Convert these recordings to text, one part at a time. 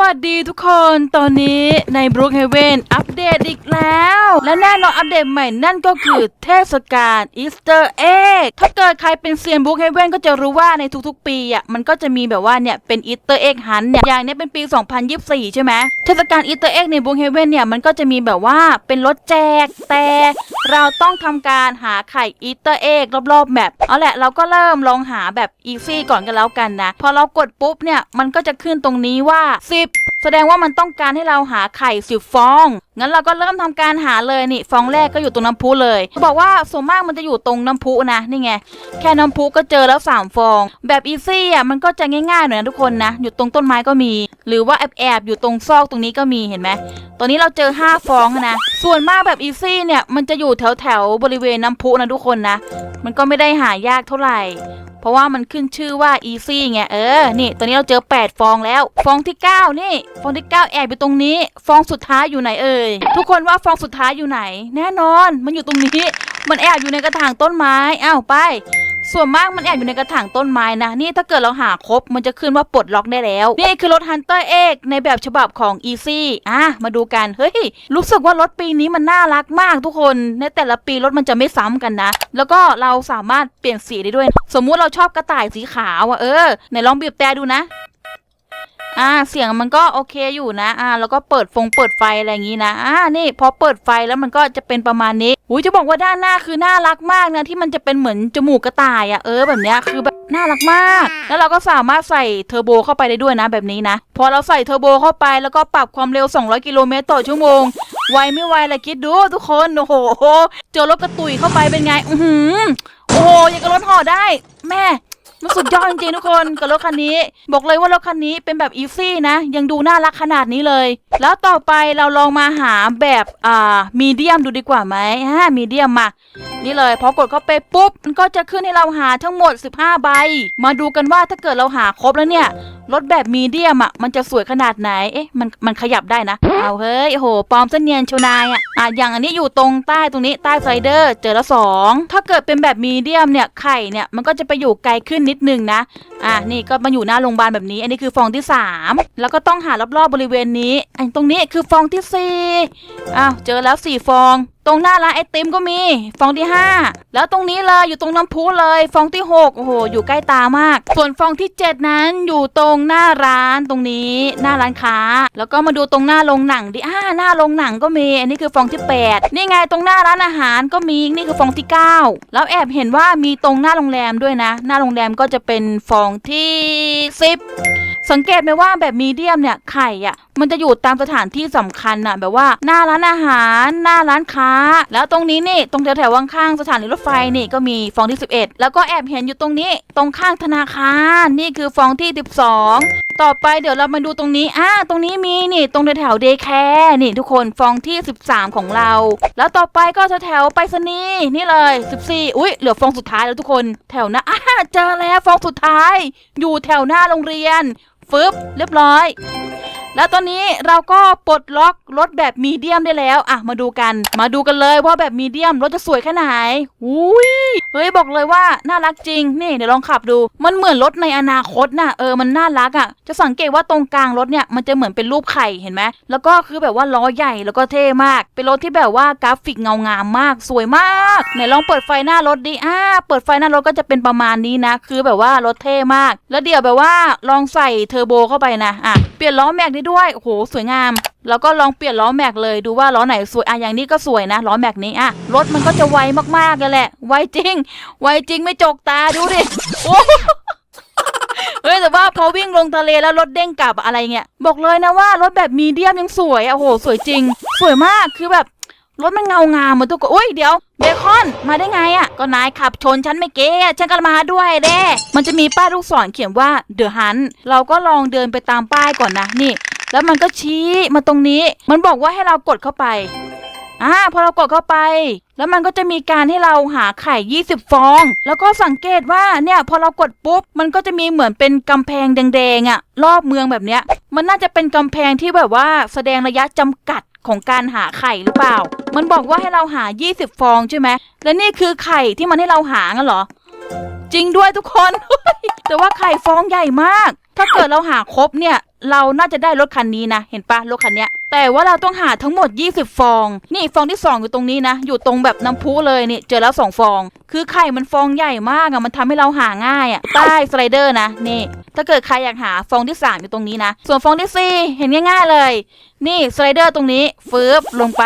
วัสดีทุกคนตอนนี้ในบรูคเฮเวนอัปเดตอีกแล้ว และแน่นอนอัปเดตใหม่นั่นก็คือเทศกาลอีสเตอร์เอ็กถ้าเกิดใครเป็นเซียนบรูคเฮเวนก็จะรู้ว่าในทุกๆ ปีอะมันก็จะมีแบบว่าเนี่ยเป็นอีสเตอร์เอ็กฮันเนี่ยอย่างเนี้ยเป็นปี 2024 ใช่ไหมเทศกาลอีสเตอร์เอ็กในบรูคเฮเวนเนี่ยมันก็จะมีแบบว่าเป็นรถแจกแต่เราต้องทำการหาไข่อีสเตอร์เอ็กรอบๆแมปเอาแหละเราก็เริ่มลองหาแบบอีซี่ก่อนกันแล้วกันนะพอเรากดปุ๊บเนี่ยมันก็จะขึ้นตรงนี้ว่า10 แสดงว่ามันต้องการให้เราหาไข่สิบฟอง งั้นเราก็เริ่มทำการหาเลยนี่ฟองแรกก็อยู่ตรงน้ำพุเลยเขาบอกว่าส่วนมากมันจะอยู่ตรงน้ำพุนะนี่ไงแค่น้ำพุก็เจอแล้ว 3 ฟอง แบบอีซี่อะมันก็จะง่ายๆหน่อยนะทุกคนนะอยู่ตรงต้นไม้ก็มี หรือว่าแอบอบๆอยู่ตรงซอกตรงนี้ก็มีเห็นไหมตอนนี้เราเจอ 5 ฟองนะ ส่วนมากแบบอีซี่เนี่ยมันจะอยู่แถวแถวๆบริเวณน้ำพุนะทุกคนนะ มันก็ไม่ได้หายากเท่าไหร่เพราะว่ามันขึ้นชื่อว่า easy ไงเออ นี่ตอนนี้เราเจอ 8 ฟองแล้ว ฟองที่ 9 นี่ ฟองที่ 9 แอบอยู่ตรงนี้ ฟองสุดท้ายอยู่ไหนเอ่ยทุกคนว่าฟองสุดท้ายอยู่ไหน แน่นอน มันอยู่ตรงนี้ มันแอบอยู่ในกระถางต้นไม้อ้าวไป ส่วนมากมันแอบอยู่ในกระถางต้นไม้นะ นี่ถ้าเกิดเราหาครบ มันจะขึ้นว่าปลดล็อกได้แล้ว นี่คือรถ Hunter X ในแบบฉบับของ Easy อะมาดูกัน เฮ้ย รู้สึกว่ารถปีนี้มันน่ารักมากทุกคน ในแต่ละปีรถมันจะไม่ซ้ำกันนะ แล้วก็เราสามารถเปลี่ยนสีได้ด้วย สมมุติเราชอบกระต่ายสีขาวอะเออไหนลองบีบแต่ดูนะ อ่าเสียงมันก็โอเคอยู่นะ อ่า แล้วก็เปิดฟงเปิดไฟอะไรอย่างงี้นะ อ่านี่พอเปิดไฟแล้วมันก็จะเป็นประมาณนี้อุ้ยจะบอกว่าด้านหน้าคือน่ารักมากนะที่มันจะเป็นเหมือนจมูกกระต่ายอะ่ะเออแบบเนี้ยคือแบบน่ารักมาก แล้วเราก็สามารถใส่เทอร์โบเข้าไปได้ด้วยนะแบบนี้นะ พอเราใส่เทอร์โบเข้าไปแล้วก็ปรับความเร็ว 200 กิโลเมตรต่อชั่วโมง ไวไม่ไวละคิดดูทุกคนโอ้โหเจอรถกระตุยเข้าไปเป็นไง อือหือโอ้โหยังกับรถห่อได้ แม่ มันสุดยอดจริงๆทุกคนกับรถคันนี้ บอกเลยว่ารถคันนี้เป็นแบบอีซี่นะ ยังดูน่ารักขนาดนี้เลย แล้วต่อไปเราลองมาหาแบบอ่ามีเดียมดูดีกว่าไหมฮะมีเดียมมา นี่เลยพอกดเข้าไปปุ๊บ มันก็จะขึ้นให้เราหาทั้งหมด 15 ใบ มาดูกันว่าถ้าเกิดเราหาครบแล้วเนี่ยรถแบบมีเดียมอะมันจะสวยขนาดไหน เอ๊ะมันมันขยับได้นะ เอาเฮ้ยโหปลอมเสนเนียนชวนายอะอะอย่างอันนี้อยู่ตรงใต้ตรงนี้ใต้ไซเดอร์ เจอแล้วสองถ้าเกิดเป็นแบบมีเดียมเนี่ยไข่เนี่ยมันก็จะไปอยู่ไกลขึ้นนิดนึงนะ อะนี่ก็มาอยู่หน้าโรงพยาบาลแบบนี้ อันนี้คือฟองที่ 3 แล้วก็ต้องหารอบๆบริเวณนี้ อันตรงนี้คือฟองที่4อ้าวเจอแล้ว 4 ฟอง ตรงหน้าร้านไอติมก็มีฟองที่ 5 แล้วตรงนี้เลยอยู่ตรงน้ำพุเลยฟองที่ 6 โอ้โห อยู่ใกล้ตามาก ส่วนฟองที่ 7 นั้นอยู่ตรงหน้าร้านตรงนี้ หน้าร้านค้า แล้วก็มาดูตรงหน้าโรงหนังดิอ่าหน้าโรงหนังก็มี อันนี้คือฟองที่ 8 นี่ไงตรงหน้าร้านอาหารก็มีนี่คือฟองที่ 9 แล้วแอบเห็นว่ามีตรงหน้าโรงแรมด้วยนะ หน้าโรงแรมก็จะเป็นฟองที่ 10 สังเกตไหมว่าแบบมีเดียมเนี่ยไข่อะมันจะอยู่ตามสถานที่สำคัญอะแบบว่าหน้าร้านอาหาร หน้าร้านค้า แล้วตรงนี้นี่ตรงแถวๆข้างสถานีรถไฟนี่ก็มีฟองที่ 11 แล้วก็แอบเห็นอยู่ตรงนี้ ตรงข้างธนาคาร นี่คือฟองที่ 12 ต่อไปเดี๋ยวเรามาดูตรงนี้อ่าตรงนี้มีนี่ตรงแถวๆเดย์แคร์นี่ทุกคนฟองที่ 13 ของเรา แล้วต่อไปก็แถวๆไปรษณีย์นี่เลย 14 อุ้ยเหลือฟองสุดท้ายแล้วทุกคน แถวหน้าอ่าเจอแล้วฟองสุดท้าย อยู่แถวหน้าโรงเรียน ฟึบเรียบร้อย แล้วตอนนี้เราก็ปลดล็อกรถแบบมีเดียมได้แล้วอะมาดูกัน มาดูกันเลยว่าแบบมีเดียมรถจะสวยแค่ไหนอุ้ยเฮ้ยบอกเลยว่าน่ารักจริงนี่เดี๋ยวลองขับดู มันเหมือนรถในอนาคตน่ะเออมันน่ารักอะจะสังเกตว่าตรงกลางรถเนี่ยมันจะเหมือนเป็นรูปไข่เห็นไหมแล้วก็คือแบบว่าล้อใหญ่แล้วก็เท่มาก เป็นรถที่แบบว่ากราฟิกเงางามมากสวยมากไหนลองเปิดไฟหน้ารถดิอ่าเปิดไฟหน้ารถก็จะเป็นประมาณนี้นะ คือแบบว่ารถเท่มาก แล้วเดี๋ยวแบบว่าลองใส่เทอร์โบเข้าไปนะอะเปลี่ยนล้อแม็กได้วยโอ้โหสวยงาม แล้วก็ลองเปลี่ยนล้อแม็กเลยดูว่าล้อไหนสวยอะอย่างนี้ก็สวยนะล้อแม็กนี้อะรถมันก็จะไวมากๆเลยแหละ ไวจริง ไวจริงไม่จกตาดูดิโอ้เฮ้ยแต่ว่าพอวิ่งลงทะเลแล้วรถเด้งกลับอะไรเงี้ยบอกเลยนะว่ารถแบบมีเดียมยังสวยอะโหสวยจริง สวยมากคือแบบรถมันเงางามเหมือนตัวก็อุ้ยเดี๋ยวเบคอนมาได้ไงอะก็นายขับชนฉันไม่เก้ฉันก็มาด้วยเด้ มันจะมีป้ายลูกศรเขียนว่าเดอะฮันเราก็ลองเดินไปตามป้ายก่อนนะนี่ แล้วมันก็ชี้มาตรงนี้ มันบอกว่าให้เรากดเข้าไปอ่าพอเรากดเข้าไป แล้วมันก็จะมีการให้เราหาไข่ 20 ฟอง แล้วก็สังเกตว่าเนี่ยพอเรากดปุ๊บ มันก็จะมีเหมือนเป็นกำแพงแดงๆอะ่ะ รอบเมืองแบบเนี้ย มันน่าจะเป็นกำแพงที่แบบว่าแสดงระยะจำกัดของการหาไข่หรือเปล่า มันบอกว่าให้เราหา 20 ฟองใช่ไหม และนี่คือไข่ที่มันให้เราหางั้นเหรอ จริงด้วยทุกคน แต่ว่าไข่ฟองใหญ่มาก ถ้าเกิดเราหาครบเนี่ย เราน่าจะได้รถคันนี้นะ เห็นปะรถคันเนี้ย แต่ว่าเราต้องหาทั้งหมด 20 ฟอง นี่ฟองที่ 2 อยู่ตรงนี้นะ อยู่ตรงแบบน้ำพุเลยนี่ เจอแล้ว 2 ฟอง คือไข่มันฟองใหญ่มากอะมันทำให้เราหาง่ายอะใต้สไลเดอร์นะ นี่ ถ้าเกิดใครอยากหาฟองที่ 3 อยู่ตรงนี้นะ ส่วนฟองทีสี่4 เห็นง่าย ๆเลย นี่สไลเดอร์ตรงนี้ฟืบลงไป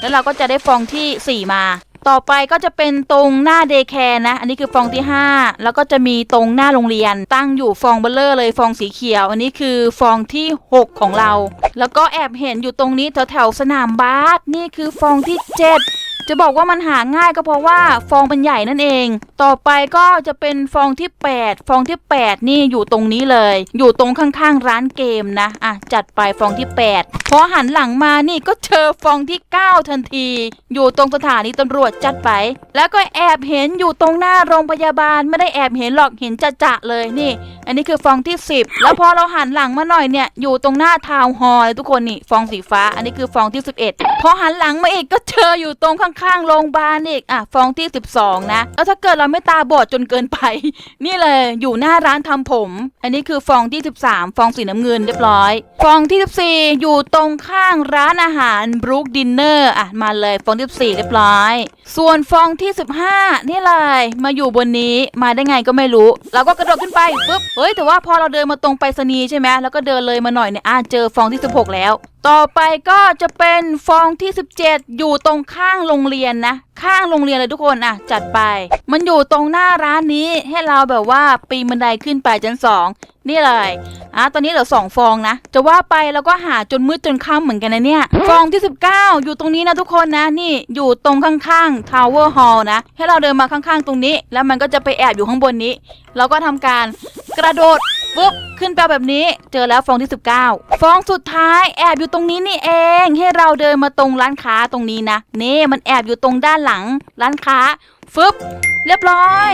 แล้วเราก็จะได้ฟองทีสี่4 มา ต่อไปก็จะเป็นตรงหน้าเดย์แคร์นะ อันนี้คือฟองที่ 5 แล้วก็จะมีตรงหน้าโรงเรียน ตั้งอยู่ฟองเบลเลอร์เลยฟองสีเขียว อันนี้คือฟองที่ 6 ของเรา แล้วก็แอบเห็นอยู่ตรงนี้แถวแถวๆสนามบาสนี่คือฟองที่ 7 จะบอกว่ามันหาง่ายก็เพราะว่าฟองมันใหญ่นั่นเอง ต่อไปก็จะเป็นฟองที่ 8 ฟองที่ 8 นี่อยู่ตรงนี้เลย อยู่ตรงข้างๆร้านเกมนะอะจัดไปฟองที่ 8 พอหันหลังมานี่ก็เจอฟองที่ 9 ทันที อยู่ตรงสถานีตำรวจจัดไป แล้วก็แอบเห็นอยู่ตรงหน้าโรงพยาบาลไม่ได้แอบเห็นหรอกเห็นจะจะๆเลยนี่ อันนี้คือฟองที่ 10 แล้วพอเราหันหลังมาหน่อยเนี่ยอยู่ตรงหน้าทาวน์ฮอลล์ทุกคนนี่ฟองสีฟ้า อันนี้คือฟองที่ 11 พอหันหลังมาอีกก็เจออยู่ตรงข้างๆโรงพยาบาลอีกอะฟองที่ 12 นะแล้วถ้าเกิดเราไม่ตาบอดจนเกินไป นี่เลยอยู่หน้าร้านทำผม อันนี้คือฟองที่ 13 ฟองสีน้ำเงินเรียบร้อย ฟองที่ 14 อยู่ตรงข้างร้านอาหารบรูคดินเนอร์อะมาเลยฟองที่ 14 เรียบร้อย ส่วนฟองที่ 15 นี่เลยมาอยู่บนนี้มาได้ไงก็ไม่รู้ เราก็กระโดดขึ้นไปปุ๊บเฮ้ยแต่ว่าพอเราเดินมาตรงไปรษณีย์ใช่ไหมแล้วก็เดินเลยมาหน่อยเนี่ยอะเจอฟองที่ 16 แล้วต่อไปก็จะเป็นฟองที่ 17 อยู่ตรงข้างโรงเรียนนะ ข้างโรงเรียนเลยทุกคนอะ จัดไป มันอยู่ตรงหน้าร้านนี้ให้เราแบบว่าปีนบันไดขึ้นไปชั้นสองนี่เลยอะตอนนี้เหลือสองฟองนะ จะว่าไปแล้วก็หาจนมืดจนค่ำเหมือนกันนะเนี่ย ฟองที่ 19 อยู่ตรงนี้นะทุกคนนะ นี่อยู่ตรงข้างๆ Tower Hall นะ ให้เราเดินมาข้างๆ ตรงนี้ แล้วมันก็จะไปแอบอยู่ข้างบนนี้ เราก็ทำการกระโดด ปุ๊บขึ้นไปแบบนี้ เจอแล้วฟองที่ 19 ฟองสุดท้ายแอบอยู่ตรงนี้นี่เอง ให้เราเดินมาตรงร้านค้าตรงนี้นะ นี่มันแอบอยู่ตรงด้านหลังร้านค้า ฟึบเรียบร้อย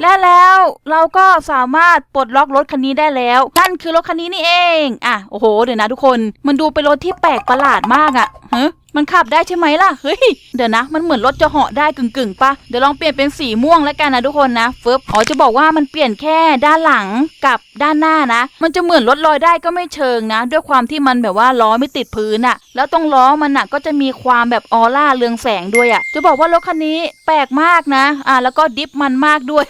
และแล้วเราก็สามารถปลดล็อกรถคันนี้ได้แล้วนั่นคือรถคันนี้นี่เอง อะ โอ้โห เดี๋ยวนะทุกคน มันดูเป็นรถที่แปลกประหลาดมากอะ่ะฮ้ย มันขับได้ใช่ไหมล่ะ เฮ้ย เดี๋ยวนะ มันเหมือนรถจะเหาะได้กึ่งๆปะเดี๋ยวลองเปลี่ยนเป็นสีม่วงแล้วกันนะทุกคนนะเฟึบอ๋อจะบอกว่ามันเปลี่ยนแค่ด้านหลังกับด้านหน้านะ มันจะเหมือนรถลอยได้ก็ไม่เชิงนะ ด้วยความที่มันแบบว่าล้อไม่ติดพื้นอะแล้วตรงล้อมันอะก็จะมีความแบบออร่าเรืองแสงด้วยอะจะบอกว่ารถคันนี้แปลกมากนะ อะแล้วก็ดิฟมันมากด้วย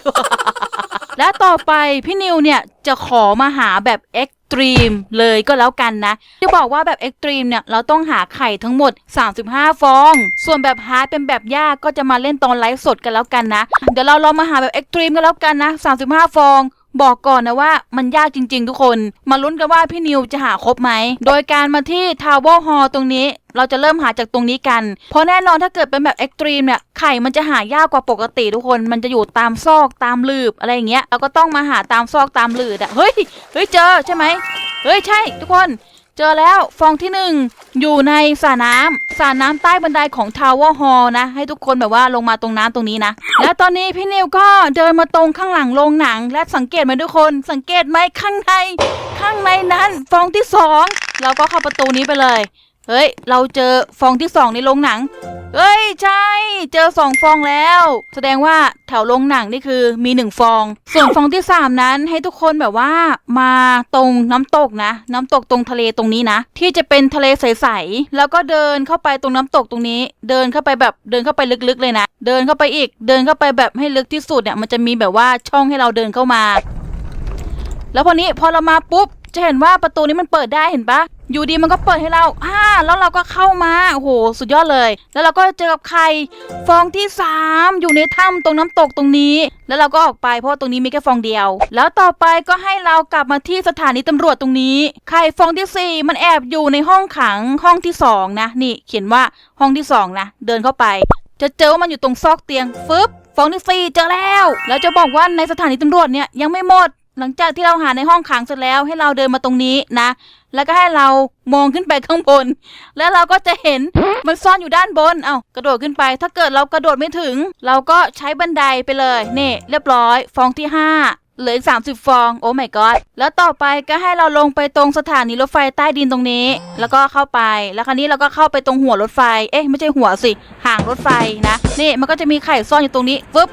และต่อไปพี่นิวเนี่ยจะขอมาหาแบบเอ็กตรีมเลยก็แล้วกันนะ จะบอกว่าแบบเอ็กตรีมเนี่ยเราต้องหาไข่ทั้งหมด 35 ฟอง ส่วนแบบฮาร์ดเป็นแบบยากก็จะมาเล่นตอนไลฟ์สดกันแล้วกันนะ เดี๋ยวเราลองมาหาแบบเอ็กตรีมกันแล้วกันนะ 35 ฟอง บอกก่อนนะว่ามันยากจริง ๆ ทุกคน มาลุ้นกันว่าพี่นิวจะหาครบไหม โดยการมาที่ทาวเวอร์ฮอลตรงนี้ เราจะเริ่มหาจากตรงนี้กัน เพราะแน่นอนถ้าเกิดเป็นแบบเอ็กตรีมเนี่ยไข่มันจะหายากกว่าปกติทุกคน มันจะอยู่ตามซอกตามลืบอะไรอย่างเงี้ย เราก็ต้องมาหาตามซอกตามลืบอะเฮ้ย เฮ้ยเจอใช่ไหม เฮ้ยใช่ ทุกคน เจอแล้วฟองที่หนึ่งอยู่ในสระน้ำสระน้ำใต้บันไดของทาวเวอร์ฮอลนะ ให้ทุกคนแบบว่าลงมาตรงน้ำตรงนี้นะ แล้วตอนนี้พี่นิวก็เดินมาตรงข้างหลังโรงหนัง และสังเกตไหมทุกคนสังเกตไหมข้างใน ข้างในนั้นฟองที่สองเราก็เข้าประตูนี้ไปเลย เฮ้ย เราเจอฟองที่สองในโรงหนัง เฮ้ย ใช่ เจอสองฟองแล้ว แสดงว่าแถวโรงหนังนี่คือมีหนึ่งฟอง ส่วนฟองที่สามนั้นให้ทุกคนแบบว่ามาตรงน้ำตกนะ น้ำตกตรงทะเลตรงนี้นะ ที่จะเป็นทะเลใสๆ แล้วก็เดินเข้าไปตรงน้ำตกตรงนี้ เดินเข้าไปแบบเดินเข้าไปลึกๆเลยนะ เดินเข้าไปอีก เดินเข้าไปแบบให้ลึกที่สุดเนี่ย มันจะมีแบบว่าช่องให้เราเดินเข้ามา แล้วพอนี้พอเรามาปุ๊บจะเห็นว่าประตูนี้มันเปิดได้เห็นปะ อยู่ดีมันก็เปิดให้เราอ่าแล้วเราก็เข้ามา โอ้โห สุดยอดเลย แล้วเราก็เจอกับไข่ฟองที่สามอยู่ในถ้ำตรงน้ำตกตรงนี้ แล้วเราก็ออกไปเพราะตรงนี้มีแค่ฟองเดียว แล้วต่อไปก็ให้เรากลับมาที่สถานีตำรวจตรงนี้ ไข่ฟองที่สี่มันแอบอยู่ในห้องขังห้องที่สองนะ นี่เขียนว่าห้องที่สองนะ เดินเข้าไป จะเจอว่ามันอยู่ตรงซอกเตียงฟึบฟองที่สี่เจอแล้ว แล้วจะบอกว่าในสถานีตำรวจเนี่ยยังไม่หมด หลังจากที่เราหาในห้องขังเสร็จแล้วให้เราเดินมาตรงนี้นะ แล้วก็ให้เรามองขึ้นไปข้างบน แล้วเราก็จะเห็นมันซ่อนอยู่ด้านบน เอา้ากระโดดขึ้นไป ถ้าเกิดเรากระโดดไม่ถึง เราก็ใช้บันไดไปเลยนี่เรียบร้อย ฟองที่ห้าเหลืออีกสามสิบฟอง โอ้ my god แล้วต่อไปก็ให้เราลงไปตรงสถานีรถไฟใต้ดินตรงนี้ แล้วก็เข้าไปแล้วคราวนี้เราก็เข้าไปตรงหัวรถไฟ เอ๊ะ ไม่ใช่หัวสิ ห่างรถไฟนะ นี่มันก็จะมีไข่ซ่อนอยู่ตรงนี้ฟึบ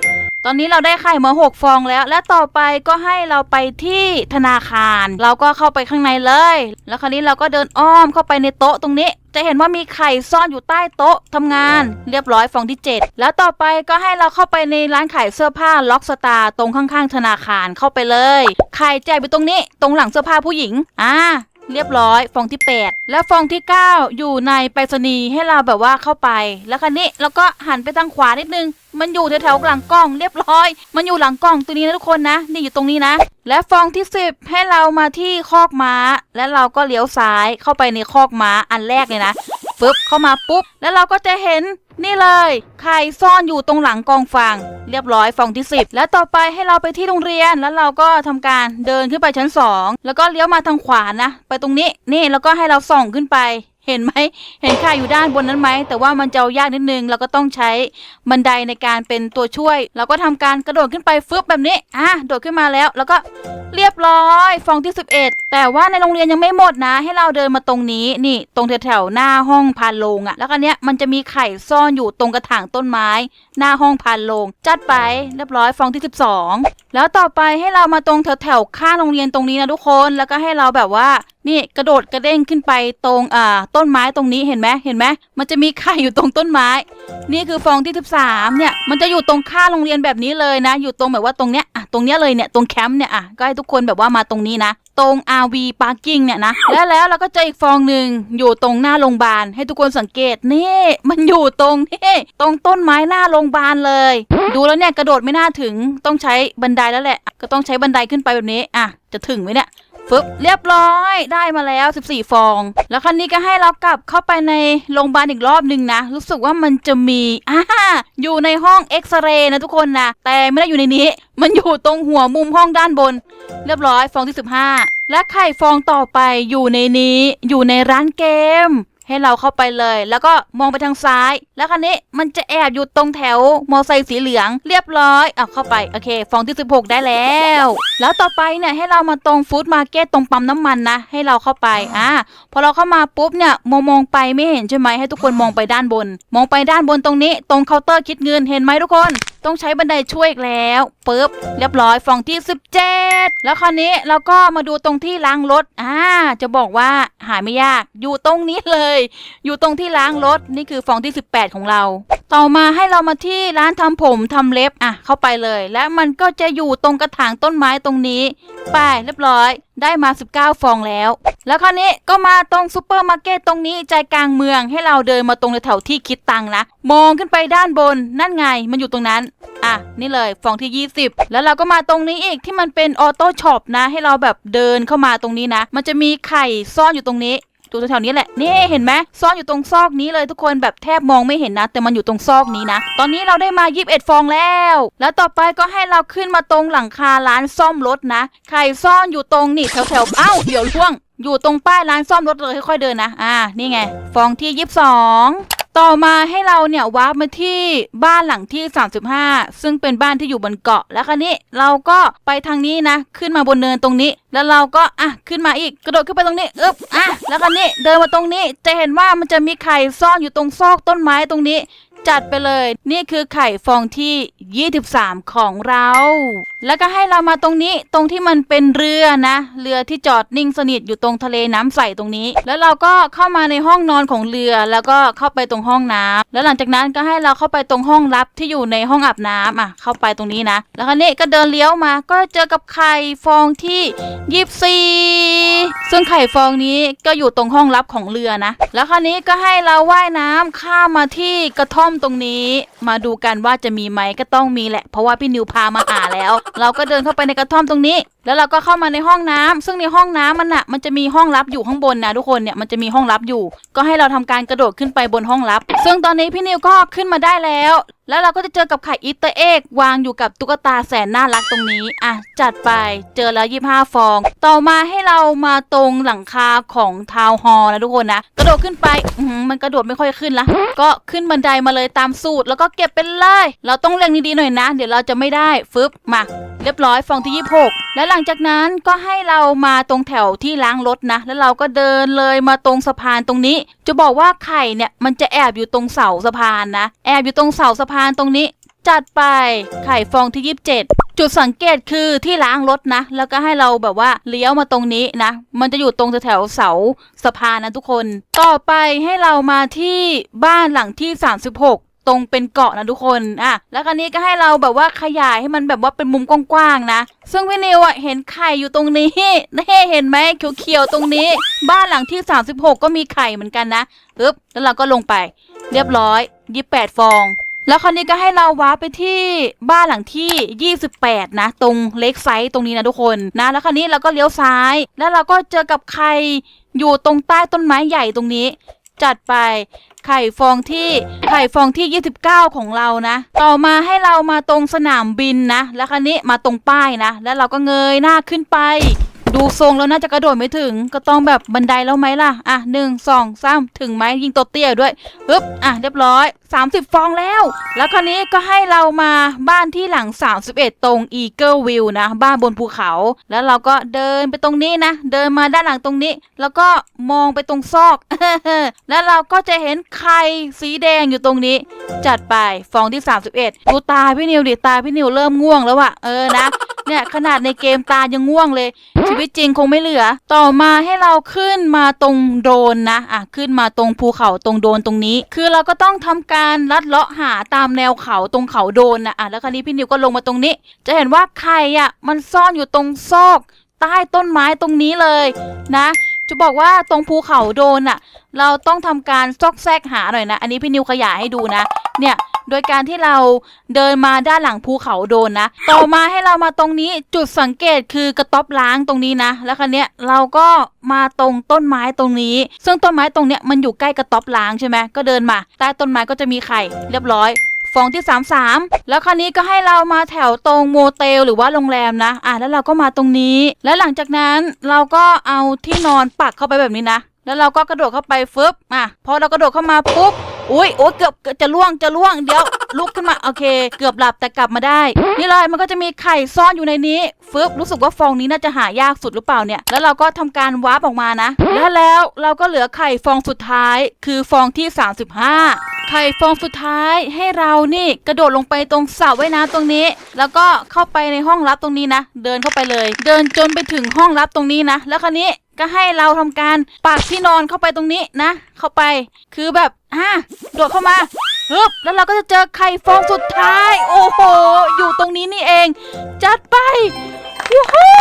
ตอนนี้เราได้ไข่มาหกฟองแล้ว และต่อไปก็ให้เราไปที่ธนาคาร เราก็เข้าไปข้างในเลย แล้วคราวนี้เราก็เดินอ้อมเข้าไปในโต๊ะตรงนี้ จะเห็นว่ามีไข่ซ่อนอยู่ใต้โต๊ะทำงาน เรียบร้อยฟองที่ 7 แล้วต่อไปก็ให้เราเข้าไปในร้านขายเสื้อผ้าล็อกสตาร์ตรงข้างๆ ธนาคารเข้าไปเลย ไข่แจกอยู่ตรงนี้ ตรงหลังเสื้อผ้าผู้หญิง อ่า เรียบร้อย ฟองที่ 8 และฟองที่ 9 อยู่ในไปรษณีย์ให้เราแบบว่าเข้าไป แล้วคันนี้เราก็หันไปทางขวานิดนึง มันอยู่แถวๆหลังกล้องเรียบร้อย มันอยู่หลังกล้องตัวนี้นะทุกคนนะ นี่อยู่ตรงนี้นะ และฟองที่ 10 ให้เรามาที่คอกม้า และเราก็เลี้ยวซ้ายเข้าไปในคอกม้าอันแรกเลยนะฟึบเข้ามาปุ๊บ แล้วเราก็จะเห็น นี่เลยไข่ซ่อนอยู่ตรงหลังกองฟางเรียบร้อยฟองที่ 10 แล้วต่อไปให้เราไปที่โรงเรียนแล้วเราก็ทำการเดินขึ้นไปชั้น 2 แล้วก็เลี้ยวมาทางขวานะ ไปตรงนี้นี่แล้วก็ให้เราส่องขึ้นไปเห็นไหม เห็นไข่อยู่ด้านบนนั้นไหม แต่ว่ามันจะยากนิดนึง เราก็ต้องใช้บันไดในการเป็นตัวช่วย เราก็ทำการกระโดดขึ้นไปฟึบแบบนี้ อะ โดดขึ้นมาแล้ว แล้วก็ เรียบร้อยฟองที่ 11 แต่ว่าในโรงเรียนยังไม่หมดนะ ให้เราเดินมาตรงนี้นี่ตรงแถวๆหน้าห้องพานโรงอะแล้วก็เนี้ยมันจะมีไข่ซ่อนอยู่ตรงกระถางต้นไม้ หน้าห้องพานโรงจัดไปเรียบร้อยฟองที่ 12 แล้วต่อไปให้เรามาตรงแถวๆข้างโรงเรียนตรงนี้นะทุกคนแล้วก็ให้เราแบบว่านี่กระโดดกระเด้งขึ้นไปตรงอ่าต้นไม้ตรงนี้เห็นไหมเห็นไหมมันจะมีไข่อยู่ตรงต้นไม้ นี่คือฟองที่ 13เนี่ยมันจะอยู่ตรงข้างโรงเรียนแบบนี้เลยนะ อยู่ตรงแบบว่าตรงเนี้ยอะตรงเนี้ยเลยเนี่ยตรงแคมป์เนี่ยอะก็ให้ทุกคนแบบว่ามาตรงนี้นะ ตรง RV Parking เนี่ยนะ แล้วแล้วเราก็เจออีกฟองหนึ่งอยู่ตรงหน้าโรงพยาบาล ให้ทุกคนสังเกตนี่ มันอยู่ตรงนี่ตรงต้นไม้หน้าโรงพยาบาลเลย ดูแล้วเนี่ยกระโดดไม่น่าถึงต้องใช้บันไดแล้วแหละ ก็ต้องใช้บันไดขึ้นไปแบบนี้อะจะถึงไหมเนี่ย ฟึบเรียบร้อยได้มาแล้ว 14 ฟอง แล้วครั้นี้ก็ให้เรากลับเข้าไปในโรงพยาบาลอีกรอบหนึ่งนะ รู้สึกว่ามันจะมีอ่าอยู่ในห้องเอ็กซเรย์นะทุกคนนะแต่ไม่ได้อยู่ในนี้ มันอยู่ตรงหัวมุมห้องด้านบน เรียบร้อยฟองที่ 15 และไข่ฟองต่อไปอยู่ในนี้ อยู่ในร้านเกม ให้เราเข้าไปเลย แล้วก็มองไปทางซ้าย แล้วคันนี้มันจะแอบอยู่ตรงแถวมอไซค์สีเหลือง เรียบร้อยเอาเข้าไป โอเค ฟองที่ 16 ได้แล้ว แล้วต่อไปเนี่ยให้เรามาตรงฟู้ดมาร์เก็ตตรงปั๊มน้ำมันนะ ให้เราเข้าไป อ่าพอเราเข้ามาปุ๊บเนี่ยมองมองไปไม่เห็นใช่ไหมให้ทุกคนมองไปด้านบน มองไปด้านบนตรงนี้ ตรงเคาน์เตอร์คิดเงินเห็นไหมทุกคน ต้องใช้บันไดช่วยอีกแล้ว ปุ๊บเรียบร้อยฟองที่ 17 แล้วคราวนี้เราก็มาดูตรงที่ล้างรถอ่าจะบอกว่าหาไม่ยากอยู่ตรงนี้เลย อยู่ตรงที่ล้างรถนี่คือฟองที่ 18 ของเรา ต่อมาให้เรามาที่ร้านทำผมทำเล็บอะเข้าไปเลย และมันก็จะอยู่ตรงกระถางต้นไม้ตรงนี้ ไปเรียบร้อย ได้มา 19 ฟองแล้ว แล้วคราวนี้ก็มาตรงซูเปอร์มาร์เก็ตตรงนี้ใจกลางเมืองให้เราเดินมาตรงแถวที่คิดตังนะ มองขึ้นไปด้านบนนั่นไงมันอยู่ตรงนั้น อะ นี่เลยฟองที่ 20 แล้วเราก็มาตรงนี้อีกที่มันเป็นออโต้ช็อปนะ ให้เราแบบเดินเข้ามาตรงนี้นะ มันจะมีไข่ซ่อนอยู่ตรงนี้ ดูแถวๆนี้แหละนี่เห็นไหมซ่อนอยู่ตรงซอกนี้เลยทุกคนแบบแทบมองไม่เห็นนะ แต่มันอยู่ตรงซอกนี้นะ ตอนนี้เราได้มา 21 ฟองแล้ว แล้วต่อไปก็ให้เราขึ้นมาตรงหลังคาร้านซ่อมรถนะ ใครซ่อนอยู่ตรงนี่แถวๆเอ้าเดี๋ยวล่วงอยู่ตรงป้ายร้านซ่อมรถเลยค่อยๆเดินนะ อ่า นี่ไง ฟองที่ 22 ต่อมาให้เราเนี่ยวาร์ปมาที่บ้านหลังที่ 35 ซึ่งเป็นบ้านที่อยู่บนเกาะ แล้วคราวนี้เราก็ไปทางนี้นะ ขึ้นมาบนเนินตรงนี้ แล้วเราก็อะขึ้นมาอีกกระโดดขึ้นไปตรงนี้อึ๊บอะแล้วคราวนี้เดินมาตรงนี้จะเห็นว่ามันจะมีไข่ซ่อนอยู่ตรงซอกต้นไม้ตรงนี้ จัดไปเลย นี่คือไข่ฟองที่ 23 ของเรา แล้วก็ให้เรามาตรงนี้ตรงที่มันเป็นเรือนะ เรือที่จอดนิ่งสนิทอยู่ตรงทะเลน้ำใสตรงนี้ แล้วเราก็เข้ามาในห้องนอนของเรือ แล้วก็เข้าไปตรงห้องน้ำแล้วหลังจากนั้นก็ให้เราเข้าไปตรงห้องลับที่อยู่ในห้องอาบน้ำอะ เข้าไปตรงนี้นะ แล้วคราวนี้ก็เดินเลี้ยวมา ก็เจอกับไข่ฟองที่ 24 ซึ่งไข่ฟองนี้ก็อยู่ตรงห้องลับของเรือนะ แล้วคราวนี้ก็ให้เราว่ายน้ำข้ามมาที่กระท่อมตรงนี้ มาดูกันว่าจะมีไหมก็ต้องมีแหละ เพราะว่าพี่นิวพามาหาแล้ว เราก็เดินเข้าไปในกระท่อมตรงนี้ แล้วเราก็เข้ามาในห้องน้ำซึ่งในห้องน้ำมันอะมันจะมีห้องลับอยู่ข้างบนนะทุกคนเนี่ยมันจะมีห้องลับอยู่ ก็ให้เราทำการกระโดดขึ้นไปบนห้องลับ ซึ่งตอนนี้พี่นิวก็ขึ้นมาได้แล้ว แล้วเราก็จะเจอกับไข่อิตเตอร์เอกวางอยู่กับตุ๊กตาแสนน่ารักตรงนี้ อะ จัดไปเจอแล้ว25ฟอง ต่อมาให้เรามาตรงหลังคาของทาวน์ฮอลล์นะทุกคนนะ กระโดดขึ้นไปอืมันกระโดดไม่ค่อยขึ้นละก็ขึ้นบันไดมาเลยตามสูตร แล้วก็เก็บไปเลยเราต้องเล็งดีๆหน่อยนะ เดี๋ยวเราจะไม่ได้ฟึบมาเรียบร้อยฟองที่ 26 และหลังจากนั้นก็ให้เรามาตรงแถวที่ล้างรถนะ แล้วเราก็เดินเลยมาตรงสะพานตรงนี้ จะบอกว่าไข่เนี่ยมันจะแอบอยู่ตรงเสาสะพานนะ แอบอยู่ตรงเสาสะพานตรงนี้ จัดไปไข่ฟองที่ 27 จุดสังเกตคือที่ล้างรถนะ แล้วก็ให้เราแบบว่าเลี้ยวมาตรงนี้นะ มันจะอยู่ตรงแถวเสาสะพานนะทุกคน ต่อไปให้เรามาที่บ้านหลังที่ 36ตรงเป็นเกาะนะทุกคน อะ แล้วคราวนี้ก็ให้เราแบบว่าขยายให้มันแบบว่าเป็นมุมกว้างๆนะ ซึ่งพี่นิวอะเห็นไข่อยู่ตรงนี้นี่เห็นไหมเขียวๆตรงนี้ บ้านหลังที่ 36 ก็มีไข่เหมือนกันนะปึ๊บ แล้วเราก็ลงไป เรียบร้อย 28 ฟอง แล้วคราวนี้ก็ให้เราว้าร์ปไปที่บ้านหลังที่ 28 นะ ตรงเล็กไซส์ตรงนี้นะทุกคนนะ แล้วคราวนี้เราก็เลี้ยวซ้าย แล้วเราก็เจอกับไข่อยู่ตรงใต้ต้นไม้ใหญ่ตรงนี้ จัดไปไข่ฟองที่ไข่ฟองที่ 29 ของเรานะ ต่อมาให้เรามาตรงสนามบินนะ แล้วคราวนี้มาตรงป้ายนะ แล้วเราก็เงยหน้าขึ้นไป ดูทรงแล้วน่าจะกระโดดไม่ถึง ก็ต้องแบบบันไดแล้วไหมล่ะ อะหนึ่งสองสามถึงไหมยิงตัวเตี้ยด้วยปึ๊บอะเรียบร้อย 30 ฟองแล้ว แล้วคราวนี้ก็ให้เรามาบ้านที่หลัง 31 ตรง Eagle View นะ บ้านบนภูเขา แล้วเราก็เดินไปตรงนี้นะ เดินมาด้านหลังตรงนี้ แล้วก็มองไปตรงซอก แล้วเราก็จะเห็นไข่สีแดงอยู่ตรงนี้ จัดไป ฟองที่ 31 ดูตาพี่นิวดิตาพี่นิวเริ่มง่วงแล้วอะเออนะ เนี่ยขนาดในเกมตายังง่วงเลย ชีวิตจริงคงไม่เหลือ ต่อมาให้เราขึ้นมาตรงโดนนะอะขึ้นมาตรงภูเขาตรงโดนตรงนี้ คือเราก็ต้องทำการลัดเลาะหาตามแนวเขาตรงเขาโดนนะอะแล้วคราวนี้พี่นิวก็ลงมาตรงนี้ จะเห็นว่าไข่อะมันซ่อนอยู่ตรงซอก ใต้ต้นไม้ตรงนี้เลยนะจะบอกว่าตรงภูเขาโดนอะเราต้องทำการซอกแซกหาหน่อยนะ อันนี้พี่นิวขยายให้ดูนะ เนี่ย โดยการที่เราเดินมาด้านหลังภูเขาโดนนะ ต่อมาให้เรามาตรงนี้จุดสังเกตคือกระต๊อบล้างตรงนี้นะ แล้วคราวเนี้ยเราก็มาตรงต้นไม้ตรงนี้ ซึ่งต้นไม้ตรงเนี้ยมันอยู่ใกล้กระต๊อบล้างใช่ไหมก็เดินมาใต้ต้นไม้ก็จะมีไข่เรียบร้อยฟองที่ 33 แล้วคราวนี้ก็ให้เรามาแถวตรงโมเตลหรือว่าโรงแรมนะ อะแล้วเราก็มาตรงนี้ แล้วหลังจากนั้นเราก็เอาที่นอนปักเข้าไปแบบนี้นะ แล้วเราก็กระโดดเข้าไปฟึบอะพอเรากระโดดเข้ามาปุ๊บอุ้ยโอ้ยเกือบจะล่วงจะล่วงเดี๋ยวลุกขึ้นมาโอเค เกือบหลับแต่กลับมาได้ นี่เลยมันก็จะมีไข่ซ่อนอยู่ในนี้ฟึบรู้สึกว่าฟองนี้น่าจะหายากสุดหรือเปล่าเนี่ย แล้วเราก็ทำการวาร์ปออกมานะ แล้วแล้วเราก็เหลือไข่ฟองสุดท้าย คือฟองที่ 35 ไข่ฟองสุดท้ายให้เรานี่กระโดดลงไปตรงสระว่ายน้ำตรงนี้ แล้วก็เข้าไปในห้องลับตรงนี้นะ เดินเข้าไปเลย เดินจนไปถึงห้องลับตรงนี้นะ แล้วคราวนี้ ก็ให้เราทำการปักที่นอนเข้าไปตรงนี้นะ เข้าไปคือแบบอะโดดเข้ามาฮึบแล้วเราก็จะเจอไข่ฟองสุดท้าย โอ้โห อยู่ตรงนี้นี่เอง จัดไปวู้ฮู้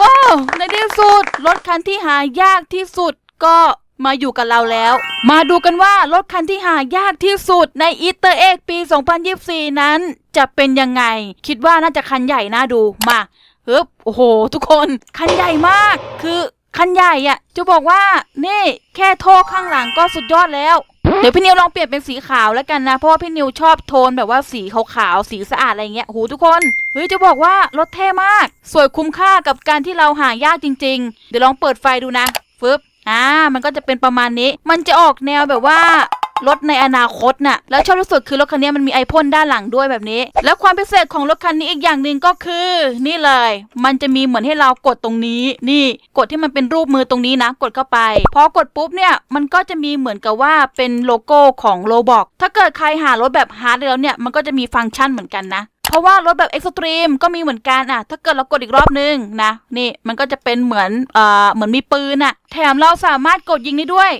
ว้าวในที่สุดรถคันที่หายากที่สุดก็มาอยู่กับเราแล้ว มาดูกันว่ารถคันที่หายากที่สุดในอีเตอร์เอ็กปี 2024 นั้นจะเป็นยังไง คิดว่าน่าจะคันใหญ่น่าดูมาฮึบโอ้โห ทุกคนคันใหญ่มากคือ คันใหญ่อะจะบอกว่านี่แค่โทษข้างหลังก็สุดยอดแล้ว เดี๋ยวพี่นิวลองเปลี่ยนเป็นสีขาวแล้วกันนะ เพราะว่าพี่นิวชอบโทนแบบว่าสีขาวๆสีสะอาดอะไรเงี้ยหูทุกคนเฮ้ยจะบอกว่ารถเท่มาก สวยคุ้มค่ากับการที่เราหายากจริง ๆ เดี๋ยวลองเปิดไฟดูนะฟึบอ่ามันก็จะเป็นประมาณนี้ มันจะออกแนวแบบว่า รถในอนาคตน่ะแล้วชอบที่สุดคือรถคันนี้มันมีไอพ่นด้านหลังด้วยแบบนี้ แล้วความพิเศษของรถคันนี้อีกอย่างหนึ่งก็คือ นี่เลย มันจะมีเหมือนให้เรากดตรงนี้ นี่กดที่มันเป็นรูปมือตรงนี้นะ กดเข้าไป พอกดปุ๊บเนี่ยมันก็จะมีเหมือนกับว่าเป็นโลโก้ของโลบอกถ้าเกิดใครหารถแบบฮาร์ดแล้วเนี่ยมันก็จะมีฟังก์ชันเหมือนกันนะเพราะว่ารถแบบเอ็กซ์ตรีมก็มีเหมือนกันอะ ถ้าเกิดเรากดอีกรอบนึงนะ นี่มันก็จะเป็นเหมือน เอ่อ เหมือนมีปืนอะ แถมเราสามารถกดยิงได้ด้วย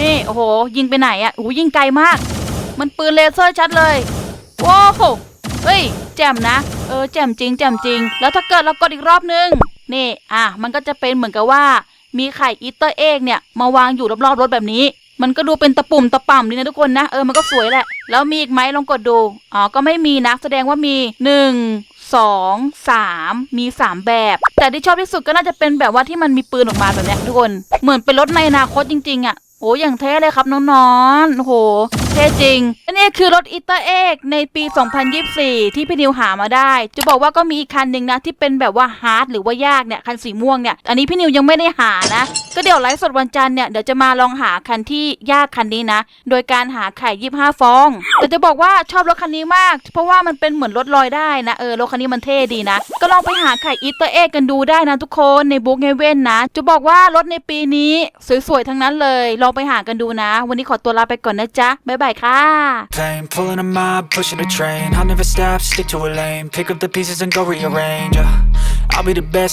นี่โอ้โห ยิงไปไหนอะโอ้หยิงไกลมาก มันปืนเลเซอร์ชัดเลยว้าวเฮ้ยแจ่มนะ เออแจ่มจริงแจ่มจริง แล้วถ้าเกิดเรากดอีกรอบนึง นี่ อะ มันก็จะเป็นเหมือนกับว่า มีไข่อีเตอร์เอกเนี่ย มาวางอยู่รอบๆรถแบบนี้ มันก็ดูเป็นตะปุ่มตะป่ำดีนะทุกคนนะ เออ มันก็สวยแหละ แล้วมีอีกไหมลองกดดู อ๋อ ก็ไม่มีนะ แสดงว่ามีหนึ่งสองสามมีสามแบบ แต่ที่ชอบที่สุดก็น่าจะเป็นแบบว่าที่มันมีปืนออกมาแบบนี้ทุกคน เหมือนเป็นรถในอนาคตจริงๆอะ่ะ โอ้อย่างเท่เลยครับน้องๆโอ้โห เท่จริงอันนี้คือรถอิตาเอกในปี 2024 ที่พี่นิวหามาได้ จะบอกว่าก็มีอีกคันหนึ่งนะ ที่เป็นแบบว่าฮาร์ดหรือว่ายากเนี่ย คันสีม่วงเนี่ย อันนี้พี่นิวยังไม่ได้หานะ ก็เดี๋ยวไลฟ์สดวันจันทร์เนี่ยเดี๋ยวจะมาลองหาคันที่ยากคันนี้นะ โดยการหาไข่ 25 ฟอง แต่จะบอกว่าชอบรถคันนี้มาก เพราะว่ามันเป็นเหมือนรถลอยได้นะเออรถคันนี้มันเท่ดีนะ ก็ลองไปหาไข่อิตาเอกกันดูได้นะทุกคนในบุ๊กเฮเว่นนะ จะบอกว่ารถในปีนี้สวยๆทั้งนั้นเลย ลองไปหากันดูนะ วันนี้ขอตัวลาไปก่อนนะจ๊ะบ๊ายบายค่ะ Plane, pulling a mob, pushing a train. I'll never stop, stick to a lane. Pick up the pieces and go rearrange. Yeah. I'll be the best